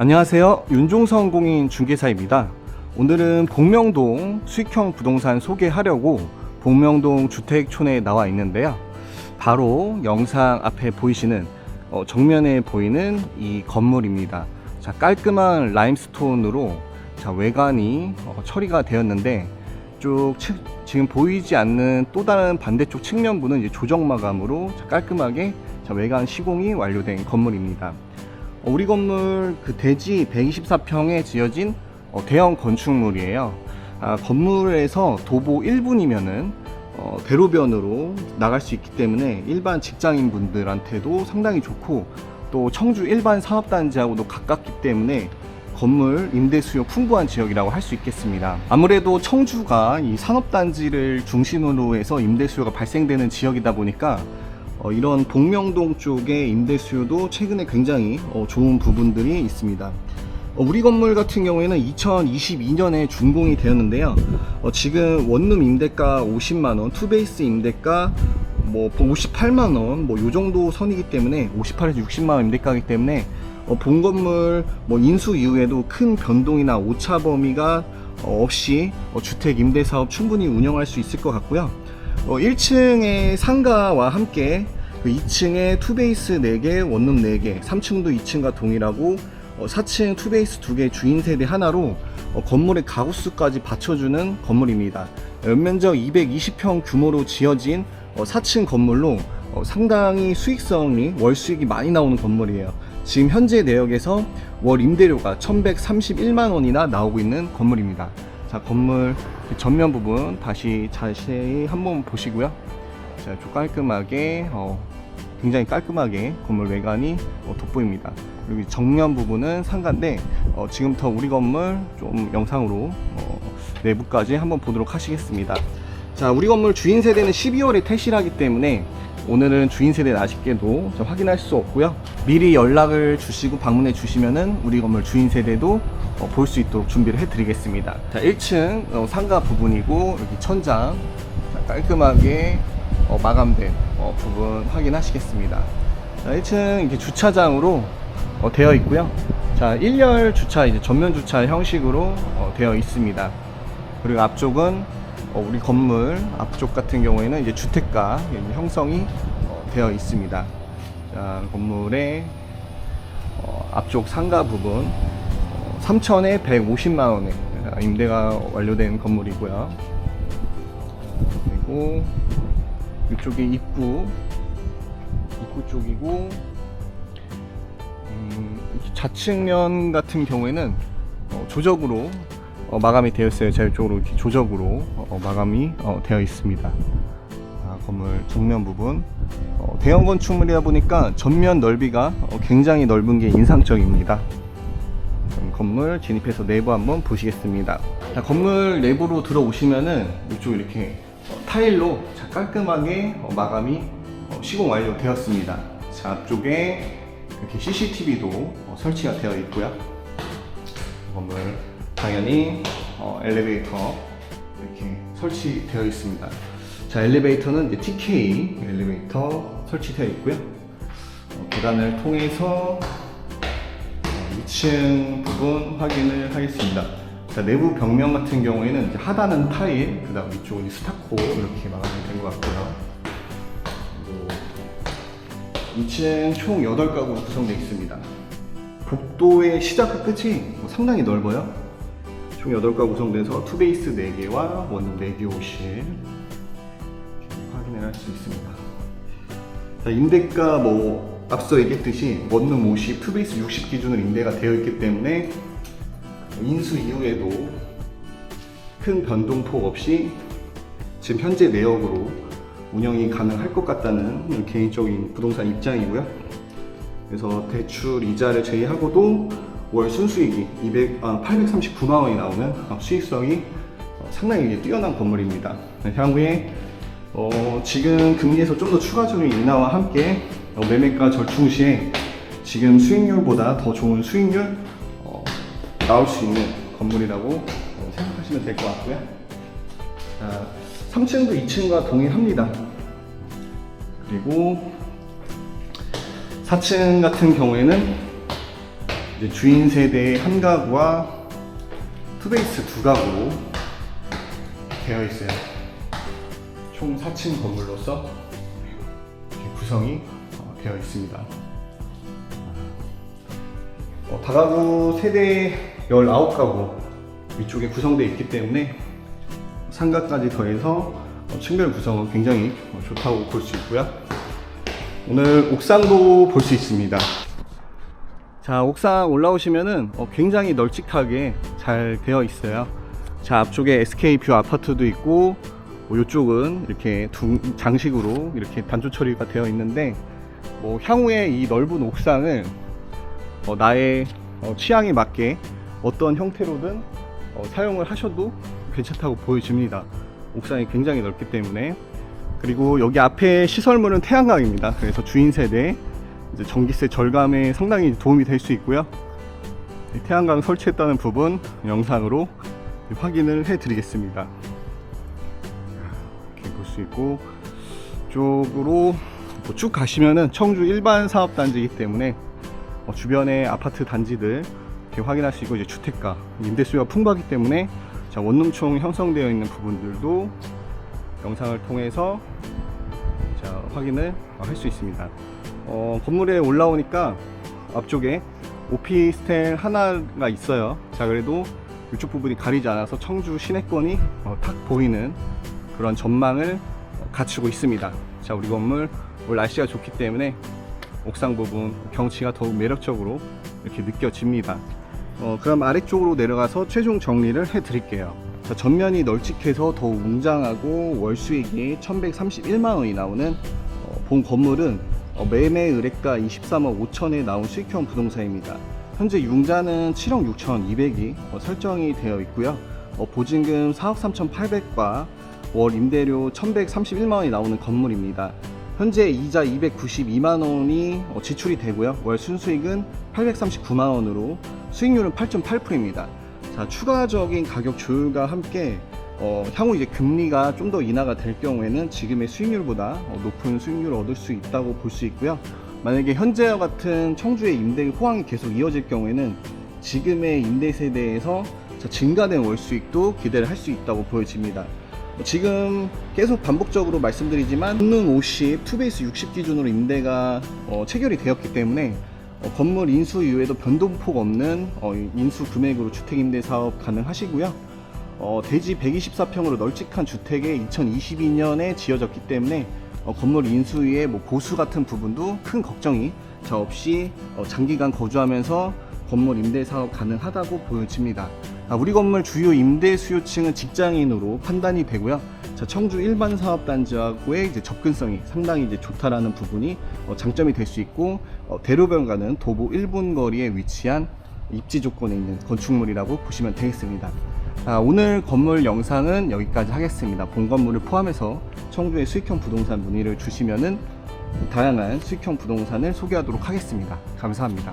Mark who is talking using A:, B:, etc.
A: 안녕하세요. 윤종성 공인 중개사입니다. 오늘은 복명동 수익형 부동산 소개하려고 복명동 주택촌에 나와 있는데요. 바로 영상 앞에 보이시는 어, 정면에 보이는 이 건물입니다. 자, 깔끔한 라임스톤으로 자, 외관이 어, 처리가 되었는데 쪽 측- 지금 보이지 않는 또 다른 반대쪽 측면부는 이제 조정 마감으로 자, 깔끔하게 자, 외관 시공이 완료된 건물입니다. 어, 우리 건물 그 대지 124평에 지어진 어, 대형 건축물이에요. 아, 건물에서 도보 1분이면은 어, 대로변으로 나갈 수 있기 때문에 일반 직장인 분들한테도 상당히 좋고 또 청주 일반 산업단지하고도 가깝기 때문에 건물 임대 수요 풍부한 지역이라고 할 수 있겠습니다. 아무래도 청주가 이 산업단지를 중심으로 해서 임대 수요가 발생되는 지역이다 보니까 어, 이런 복명동 쪽의 임대 수요도 최근에 굉장히 어, 좋은 부분들이 있습니다. 어, 우리 건물 같은 경우에는 2022년에 준공이 되었는데요. 어, 지금 원룸 임대가 50만 원, 투베이스 임대가 뭐 58만 원, 뭐 요 정도 선이기 때문에 58에서 60만 원 임대가이기 때문에 어, 본 건물 뭐 인수 이후에도 큰 변동이나 오차 범위가 어, 없이 어, 주택 임대 사업 충분히 운영할 수 있을 것 같고요. 어, 1층의 상가와 함께 그 2층에 투베이스 4개, 원룸 4개, 3층도 2층과 동일하고 어, 4층 투베이스 2개 주인 세대 하나로 어, 건물의 가구 수까지 받쳐주는 건물입니다. 연면적 220평 규모로 지어진 어, 4층 건물로 어, 상당히 수익성이 월 수익이 많이 나오는 건물이에요. 지금 현재 내역에서 월 임대료가 1,131만 원이나 나오고 있는 건물입니다. 자, 건물 전면 부분 다시 자세히 한번 보시고요. 자, 좀 깔끔하게 어, 굉장히 깔끔하게 건물 외관이 어, 돋보입니다. 그리고 이 정면 부분은 상가인데 어, 지금부터 우리 건물 좀 영상으로 어, 내부까지 한번 보도록 하시겠습니다. 자, 우리 건물 주인 세대는 12월에 퇴실하기 때문에 오늘은 주인 세대 아쉽게도 좀 확인할 수 없고요. 미리 연락을 주시고 방문해 주시면은 우리 건물 주인 세대도 어, 볼 수 있도록 준비를 해드리겠습니다. 자, 1층 어, 상가 부분이고 여기 천장 자, 깔끔하게 어, 마감된 어, 부분 확인하시겠습니다. 자, 1층 이렇게 주차장으로 어, 되어 있고요. 자, 1열 주차 이제 전면 주차 형식으로 어, 되어 있습니다. 그리고 앞쪽은 어, 우리 건물 앞쪽 같은 경우에는 이제 주택가 형성이 어, 되어 있습니다. 자, 건물의 어, 앞쪽 상가 부분 어, 3천에 150만 원에 임대가 완료된 건물이고요. 그리고 이쪽이 입구 입구 쪽이고 음, 좌측면 같은 경우에는 어, 조적으로 어, 마감이 되어 있어요. 제 쪽으로 이렇게 조적으로 어, 마감이 어, 되어 있습니다. 아, 건물 정면 부분 어, 대형 건축물이다 보니까 전면 넓이가 어, 굉장히 넓은 게 인상적입니다. 건물 진입해서 내부 한번 보시겠습니다. 자, 건물 내부로 들어오시면은 이쪽 이렇게 어, 타일로 자, 깔끔하게 어, 마감이 어, 시공 완료되었습니다. 자, 앞쪽에 이렇게 CCTV도 설치가 되어 있고요. 건물 당연히 어, 엘리베이터 이렇게 설치되어 있습니다. 자, 엘리베이터는 TK 엘리베이터 설치되어 있고요. 어, 계단을 통해서 2층 부분 확인을 하겠습니다. 자, 내부 벽면 같은 경우에는 하단은 타일, 그 다음 위쪽은 스타코 이렇게 마감이 된 것 같고요. 그리고 2층 총 8가구로 구성되어 있습니다. 복도의 시작과 끝이 뭐 상당히 넓어요. 총 8가구 구성돼서 투베이스 4개와 원룸 4개 오실 확인을 할 수 있습니다. 자, 임대가 뭐 앞서 얘기했듯이 원룸 50, 투베이스 60 기준으로 임대가 되어 있기 때문에 인수 이후에도 큰 변동폭 없이 지금 현재 내역으로 운영이 가능할 것 같다는 개인적인 부동산 입장이고요. 그래서 대출 이자를 제외하고도 월 순수익이 200, 아, 839만 원이 나오는 수익성이 어, 상당히 뛰어난 건물입니다. 네, 향후에 어, 지금 금리에서 좀 더 추가적인 인하와 함께 어, 매매가 절충 시에 지금 수익률보다 더 좋은 수익률 어, 나올 수 있는 건물이라고 어, 생각하시면 될 것 같고요. 자, 3층도 2층과 동일합니다. 그리고 4층 같은 경우에는 주인 세대 한 가구와 투베이스 두 가구로 되어 있어요. 총 4층 건물로서 구성이 어, 되어 있습니다. 어, 다가구 세대 19가구 위쪽에 구성되어 있기 때문에 상가까지 더해서 어, 층별 구성은 굉장히 어, 좋다고 볼 수 있고요. 오늘 옥상도 볼 수 있습니다. 자, 옥상 올라오시면은 어, 굉장히 널찍하게 잘 되어 있어요. 자, 앞쪽에 SK뷰 아파트도 있고, 뭐 이쪽은 이렇게 두, 장식으로 이렇게 단조 처리가 되어 있는데, 뭐 향후에 이 넓은 옥상을 어, 나의 어, 취향에 맞게 어떤 형태로든 어, 사용을 하셔도 괜찮다고 보여집니다. 옥상이 굉장히 넓기 때문에 그리고 여기 앞에 시설물은 태양광입니다. 그래서 주인 세대 전기세 절감에 상당히 도움이 될 수 있고요. 이 태양광 설치했다는 부분 영상으로 확인을 해 드리겠습니다. 이렇게 볼 수 있고 쪽으로 뭐쭉 가시면은 청주 일반 사업 단지이기 때문에 어, 주변의 아파트 단지들 이렇게 확인할 수 있고 이제 주택가 임대수요가 풍부하기 때문에 자, 원룸총 형성되어 있는 부분들도 영상을 통해서 자, 확인을 할 수 있습니다. 어, 건물에 올라오니까 앞쪽에 오피스텔 하나가 있어요. 자, 그래도 이쪽 부분이 가리지 않아서 청주 시내권이 어, 탁 보이는 그런 전망을 어, 갖추고 있습니다. 자, 우리 건물 오늘 날씨가 좋기 때문에 옥상 부분 경치가 더욱 매력적으로 이렇게 느껴집니다. 어, 그럼 아래쪽으로 내려가서 최종 정리를 해 드릴게요. 자, 전면이 널찍해서 더욱 웅장하고 월 수익이 1131만 원이 나오는 어, 본 건물은 어, 매매 의뢰가 23억 5천에 나온 수익형 부동산입니다. 현재 융자는 7억 6천 2백이 어, 설정이 되어 있고요. 어, 보증금 4억 3천 8백과 월 임대료 1131만 원이 나오는 건물입니다. 현재 이자 292만 원이 어, 지출이 되고요. 월 순수익은 839만 원으로 수익률은 8.8%입니다. 자, 추가적인 가격 조율과 함께 어, 향후 이제 금리가 좀 더 인하가 될 경우에는 지금의 수익률보다 어, 높은 수익률을 얻을 수 있다고 볼 수 있고요. 만약에 현재와 같은 청주의 임대 호황이 계속 이어질 경우에는 지금의 임대 세대에서 자, 증가된 월 수익도 기대를 할 수 있다고 보여집니다. 뭐 지금 계속 반복적으로 말씀드리지만 권능 50, 투베이스 60 기준으로 임대가 어, 체결이 되었기 때문에 어, 건물 인수 이후에도 변동폭 없는 어, 인수 금액으로 주택 임대 사업 가능하시고요. 어, 대지 124평으로 널찍한 주택에 2022년에 지어졌기 때문에 어, 건물 인수 후에 뭐 보수 같은 부분도 큰 걱정이 저 없이 어, 장기간 거주하면서 건물 임대 사업 가능하다고 보여집니다. 아, 우리 건물 주요 임대 수요층은 직장인으로 판단이 되고요. 자, 청주 일반 사업 단지하고의 이제 접근성이 상당히 이제 좋다라는 부분이 어, 장점이 될 수 있고 어, 대로변가는 도보 1분 거리에 위치한 입지 조건에 있는 건축물이라고 보시면 되겠습니다. 아, 오늘 건물 영상은 여기까지 하겠습니다. 본 건물을 포함해서 청주의 수익형 부동산 문의를 주시면은 다양한 수익형 부동산을 소개하도록 하겠습니다. 감사합니다.